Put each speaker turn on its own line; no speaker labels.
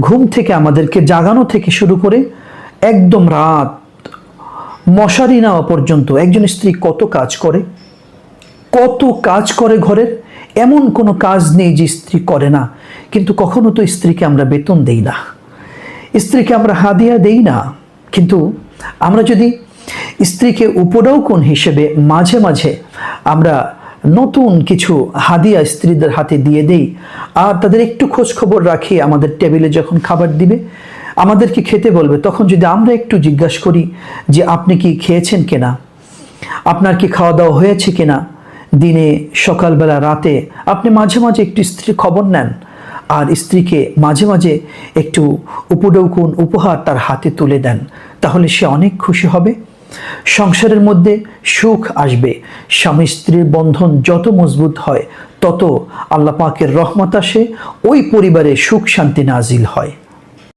ঘুম থেকে আমাদেরকে জাগানো থেকে শুরু করে একদম রাত মশারি নেওয়া পর্যন্ত একজন স্ত্রী কত কাজ করে, কত কাজ করে ঘরের, এমন কোনো কাজ নেই যে স্ত্রী করে না। কিন্তু কখনো তো স্ত্রীকে আমরা বেতন দেই না। স্ত্রীকে আমরা হাদিয়া দেই না। কিন্তু আমরা যদি স্ত্রীকে উপডৌকন হিসেবে মাঝে মাঝে আমরা নতুন কিছু হাদিয়া স্ত্রীদের হাতে দিয়ে দেই আর তাদের একটু খোঁজ খবর রাখি আমাদের টেবিলে যখন খাবার দিবে। আমাদেরকে খেতে বলবে। তখন যদি আমরা একটু জিজ্ঞাসা করি যে আপনি কি খেয়েছেন কিনা? আপনার কি খাওয়া দাওয়া হয়েছে কিনা? দিনে, সকালবেলা, রাতে আপনি মাঝে মাঝে একটু স্ত্রীর খবর নেন আর স্ত্রীকে মাঝে মাঝে একটু উপডৌকুন উপহার তার হাতে তুলে দেন। তাহলে সে অনেক খুশি হবে। সংসারের মধ্যে সুখ আসবে। স্বামী স্ত্রীর বন্ধন যত মজবুত হয়, তত আল্লাপাকের রহমত আসে, ওই পরিবারে সুখ শান্তি নাজিল হয়।